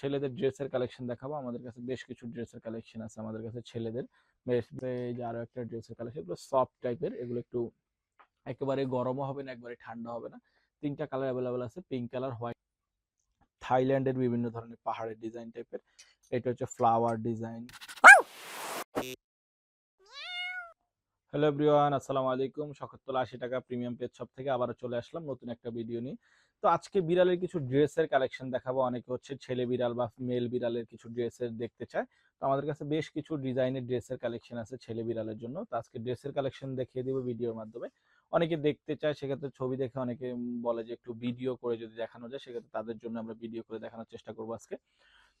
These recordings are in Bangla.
ছেলেদের ড্রেসের কালেকশন দেখাবো। আমাদের কাছে বেশ কিছু ড্রেসের কালেকশন আছে আমাদের কাছে ছেলেদের। বেশ যে আরও একটা ড্রেসের কালেকশন এগুলো সফট টাইপের এগুলো একটু একেবারে গরমও হবে না, একবারে ঠান্ডা হবে না। তিনটা কালার অ্যাভেলেবেল আছে পিঙ্ক কালার হোয়াইট থাইল্যান্ডের বিভিন্ন ধরনের পাহাড়ের ডিজাইন টাইপের এটা হচ্ছে ফ্লাওয়ার ডিজাইন হ্যালো এভরিওয়ান আসসালামু আলাইকুম। শখতলা আশি টাকা প্রিমিয়াম পেজ শপ থেকে আবারও চলে আসলাম নতুন একটা ভিডিও নিয়ে। তো আজকে বিড়ালের কিছু ড্রেসের কালেকশন দেখাবো। অনেকে হচ্ছে ছেলে বিড়াল বা মেল বিড়ালের কিছু ড্রেসের দেখতে চায়। তো আমাদের কাছে বেশ কিছু ডিজাইনের ড্রেসের কালেকশন আছে ছেলে বিড়ালের জন্য। তো আজকে ড্রেসের কালেকশন দেখিয়ে দিব ভিডিওর মাধ্যমে। অনেকে দেখতে চায়, সেক্ষেত্রে ছবি দেখে অনেকে বলে যে একটু ভিডিও করে যদি দেখানো যায়, সেক্ষেত্রে তাদের জন্য আমরা ভিডিও করে দেখানোর চেষ্টা করব আজকে।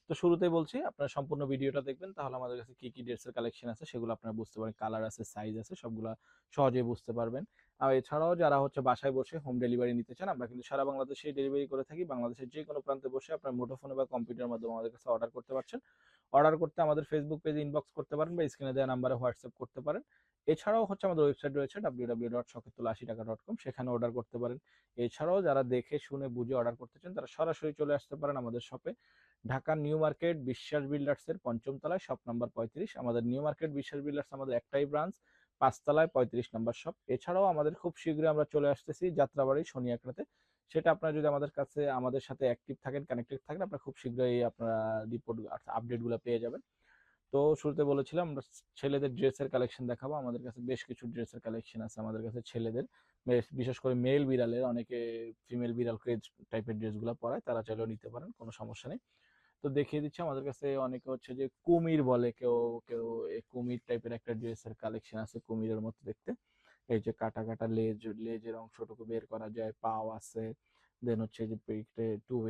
তো শুরুতেই বলছি, আপনারা সম্পূর্ণ ভিডিওটা দেখবেন, তাহলে আমাদের কাছে কি কি ড্রেসের কালেকশন আছে সেগুলো আপনারা বুঝতে পারেন কালার আছে সাইজ আছে, সবগুলা সহজেই বুঝতে পারবেন। আর এছাড়াও যারা হচ্ছে বাসায় বসে হোম ডেলিভারি নিতে চান, আমরা কিন্তু সারা বাংলাদেশে ডেলিভারি করে থাকি, বাংলাদেশের যে কোনো প্রান্তে বসে আপনার মুঠোফোনে বা কম্পিউটারের মাধ্যমে আমাদের কাছে অর্ডার করতে পারছেন। অর্ডার করতে আমাদের ফেসবুক পেজে ইনবক্স করতে পারেন বা স্ক্রিনে দেওয়া নাম্বারে হোয়াটসঅ্যাপ করতে পারেন। এছাড়াও হচ্ছে আমাদের ওয়েবসাইট রয়েছে ডাব্লিউ ডাব্লিউ ডট শখেতুল্লা আশি টাকা ডট কম সেখানে অর্ডার করতে পারেন। এছাড়াও যারা দেখে, শুনে, বুঝে অর্ডার করতে চান, তারা সরাসরি চলে আসতে পারেন আমাদের শপে ঢাকা নিউ মার্কেট বিশ্বাস বিল্ডার্সের পঞ্চম তলায়, শপ নাম্বার পঁয়ত্রিশ। আমাদের নিউ মার্কেট বিশ্বাস বিল্ডার্স আমাদের একটাই ব্রাঞ্চ পাঁচতলায় পঁয়ত্রিশ নাম্বার শপ। এছাড়াও আমাদের খুব শীঘ্রই আমরা চলে আসতেছি যাত্রাবাড়ি শনি সেটা আপনারা যদি আমাদের কাছে, আমাদের সাথে অ্যাক্টিভ থাকেন কানেক্টেড থাকেন, আপনারা খুব শীঘ্রই আপনারা রিপোর্ট আপডেটগুলো পেয়ে যাবেন। তো শুরুতে বলেছিলাম আমরা ছেলেদের ড্রেসের কালেকশন দেখাবো। আমাদের কাছে বেশ কিছু ড্রেসের কালেকশন আছে আমাদের কাছে ছেলেদের। বেশ- বিশেষ করে মেল বিড়ালের, অনেকে ফিমেল বিড়াল ক্রেজ টাইপের ড্রেসগুলো পরায়, তারা চাইলেও নিতে পারেন, কোনো সমস্যা নেই। তো দেখিয়ে দিচ্ছি, আমাদের কাছে অনেকে হচ্ছে যে কুমির বলে, কেউ কেউ কুমির টাইপের একটা ড্রেসের কালেকশন আছে কুমিরের মতো দেখতে। এই যে কাটা কাটা লেজ, লেজের অংশটুকু বের করা যায়, পাও আছে দেন হচ্ছে যে টু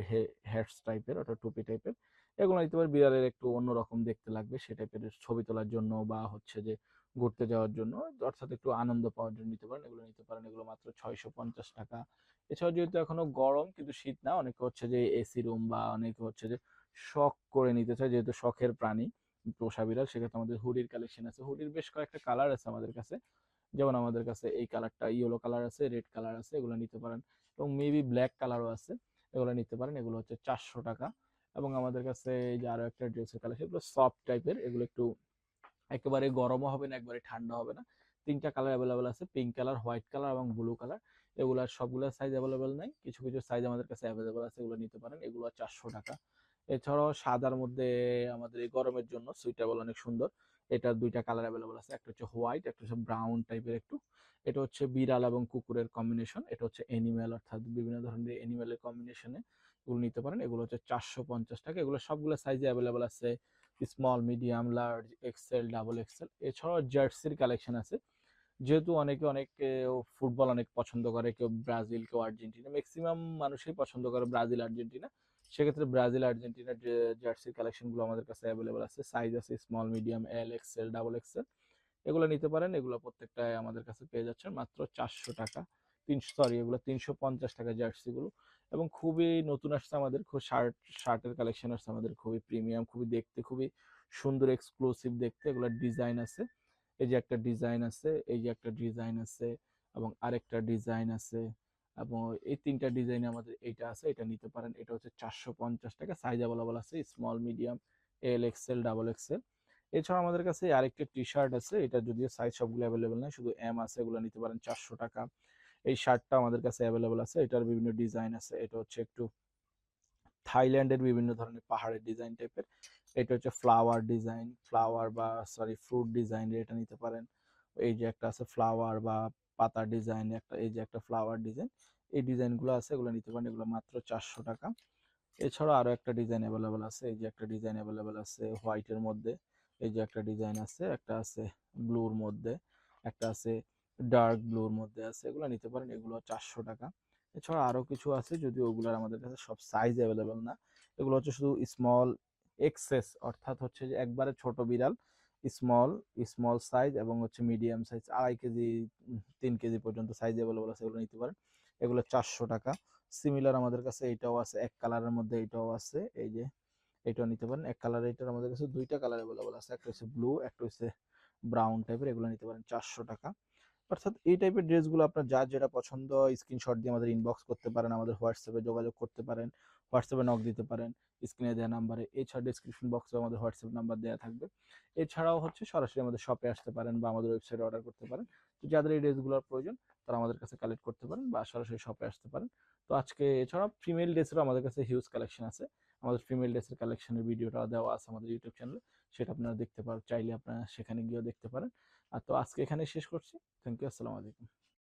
হেডস টাইপের ওটা টুপি টাইপের এগুলো নিতে পারে বিড়ালের একটু অন্যরকম দেখতে লাগবে, সে টাইপের ছবি তোলার জন্য বা হচ্ছে যে ঘুরতে যাওয়ার জন্য, অর্থাৎ একটু আনন্দ পাওয়ার জন্য নিতে পারেন, এগুলো নিতে পারেন, এগুলো মাত্র ছয়শো পঞ্চাশ টাকা। এছাড়াও যেহেতু এখনও গরম, কিন্তু শীত না, অনেকে হচ্ছে যে এসি রুম বা অনেকে হচ্ছে যে শখ করে নিতে চায়, যেহেতু শখের প্রাণী, পোষা বিড়াল, সেক্ষেত্রে আমাদের হুডির কালেকশন আছে। হুডির বেশ কয়েকটা কালার আছে আমাদের কাছে। যেমন আমাদের কাছে এই কালারটা ইয়েলো কালার আছে রেড কালার আছে, এগুলো নিতে পারেন। এবং মেবি ব্ল্যাক কালারও আছে, এগুলো নিতে পারেন, এগুলো হচ্ছে চারশো টাকা। এবং আমাদের কাছে যে আরও একটা ড্রেসের কালার এগুলো সফট টাইপের এগুলো একটু একেবারে গরমও হবে না, একবারে ঠান্ডা হবে না। তিনটা কালার অ্যাভেলেবেল আছে পিঙ্ক কালার হোয়াইট কালার এবং ব্লু কালার এগুলার সবগুলো সাইজ অ্যাভেলেবেল নাই, কিছু কিছু সাইজ আমাদের কাছে অ্যাভেলেবেল আছে, এগুলো নিতে পারেন, এগুলো চারশো টাকা। এছাড়াও সাদার মধ্যে আমাদের এই গরমের জন্য সুইটেবল অনেক সুন্দর। এটার দুইটা কালার অ্যাভেলেবল আছে, একটা হচ্ছে হোয়াইট একটা হচ্ছে ব্রাউন টাইপের একটু। এটা হচ্ছে বিড়াল এবং কুকুরের কম্বিনেশন এটা হচ্ছে এনিম্যাল অর্থাৎ বিভিন্ন ধরনের এনিম্যালের কম্বিনেশনে এগুলো নিতে পারেন। এগুলো হচ্ছে চারশো পঞ্চাশ টাকা। এগুলো সবগুলো সাইজে অ্যাভেলেবেল আছে। Small medium large X L double X L এছাড়াও জার্সির কালেকশন আছে। যেহেতু অনেকে, অনেক ফুটবল অনেক পছন্দ করে, কেউ ব্রাজিল, কেউ আর্জেন্টিনা। ম্যাক্সিমাম মানুষই পছন্দ করে ব্রাজিল, আর্জেন্টিনা। সেক্ষেত্রে ব্রাজিল আর্জেন্টিনার যে জার্সির কালেকশনগুলো আমাদের কাছে অ্যাভেলেবেল আছে সাইজ আছে small medium L X L double X L এগুলো নিতে পারেন। এগুলো প্রত্যেকটাই আমাদের কাছে পেয়ে যাচ্ছেন। মাত্র চারশো টাকা। তিনশো সরি এগুলো তিনশো পঞ্চাশ টাকা জার্সিগুলো এবং খুবই নতুন আসছে আমাদের, খুব শার্ট, শার্টের কালেকশন আসছে আমাদের, খুবই প্রিমিয়াম খুবই দেখতে, খুবই সুন্দর এক্সক্লুসিভ দেখতে। এগুলোর ডিজাইন আছে। এই যে একটা ডিজাইন আছে, এই যে একটা ডিজাইন আছে, এবং আরেকটা ডিজাইন আছে, এবং এই তিনটা ডিজাইন আমাদের এইটা আছে, এটা নিতে পারেন। এটা হচ্ছে চারশো পঞ্চাশ টাকা। সাইজ অ্যাভেলেবল আছে small medium L X L double X L এছাড়া আমাদের কাছে আরেকটা টি শার্ট আছে, এটা যদিও সাইজ সবগুলো অ্যাভেলেবল নয় শুধু এম আছে, এগুলো নিতে পারেন চারশো টাকা। এই শার্টটা আমাদের কাছে অ্যাভেলেবল আছে। এটার বিভিন্ন ডিজাইন আছে। এটা হচ্ছে একটু থাইল্যান্ডের বিভিন্ন ধরনের পাহাড়ের ডিজাইন টাইপের এটা হচ্ছে ফ্লাওয়ার ডিজাইন ফ্লাওয়ার বা সরি ফ্রুট ডিজাইন এটা নিতে পারেন। এই যে একটা আছে ফ্লাওয়ার বা পাতা ডিজাইন একটা, এই যে একটা ফ্লাওয়ার ডিজাইন এই ডিজাইনগুলো আছে, এগুলো নিতে পারেন। এগুলো মাত্র চারশো টাকা। এছাড়াও আরও একটা ডিজাইন অ্যাভেলেবেল আছে। এই যে একটা ডিজাইন অ্যাভেলেবেল আছে হোয়াইটের মধ্যে। এই যে একটা ডিজাইন আছে, একটা আছে ব্লুর মধ্যে, একটা আছে ডার্ক ব্লুর মধ্যে আছে, এগুলো নিতে পারেন। এগুলো চারশো টাকা। এছাড়া আরও কিছু আছে যদিও ওগুলার আমাদের কাছে সব সাইজ অ্যাভেলেবেল না। এগুলো হচ্ছে শুধু স্মল এক্সেস অর্থাৎ হচ্ছে যে একবারে ছোট বিড়াল স্মল স্মল সাইজ এবং হচ্ছে মিডিয়াম সাইজ আড়াই কেজি, তিন কেজি পর্যন্ত সাইজ অ্যাভেলেবল আছে, এগুলো নিতে পারেন। এগুলো চারশো টাকা। সিমিলার আমাদের কাছে এইটাও আছে, এক কালারের মধ্যে এইটাও আছে, এই যে এটাও নিতে পারেন। এক কালার এটার আমাদের কাছে দুইটা কালার অ্যাভেলেবল আছে, একটা হচ্ছে ব্লু একটা হচ্ছে ব্রাউন টাইপের এগুলো নিতে পারেন চারশো টাকা। অর্থাৎ এই টাইপের ড্রেসগুলো আপনার যার যেটা পছন্দ স্ক্রিনশট দিয়ে আমাদের ইনবক্স করতে পারেন, আমাদের হোয়াটসঅ্যাপে যোগাযোগ করতে পারেন হোয়াটসঅ্যাপে নক দিতে পারেন স্ক্রিনে দেওয়া নাম্বারে এছাড়া ডিসক্রিপশন বক্সে আমাদের হোয়াটসঅ্যাপ নাম্বার দেওয়া থাকবে। এছাড়াও হচ্ছে সরাসরি আমাদের শপে আসতে পারেন বা আমাদের ওয়েবসাইটে অর্ডার করতে পারেন। তো যাদের এই ড্রেসগুলোর প্রয়োজন, তারা আমাদের কাছে কালেক্ট করতে পারেন বা সরাসরি শপে আসতে পারেন। তো আজকে এছাড়া ফিমেল ড্রেসেরও আমাদের কাছে হিউজ কালেকশন আছে। আমাদের ফিমেল ড্রেসের কালেকশনের ভিডিওটা দেওয়া আছে আমাদের ইউটিউব চ্যানেলে সেটা আপনারা দেখতে পারেন চাইলে আপনারা সেখানে গিয়েও দেখতে পারেন। আর তো আজকে এখানে শেষ করছি। থ্যাংক ইউ আসসালামু আলাইকুম।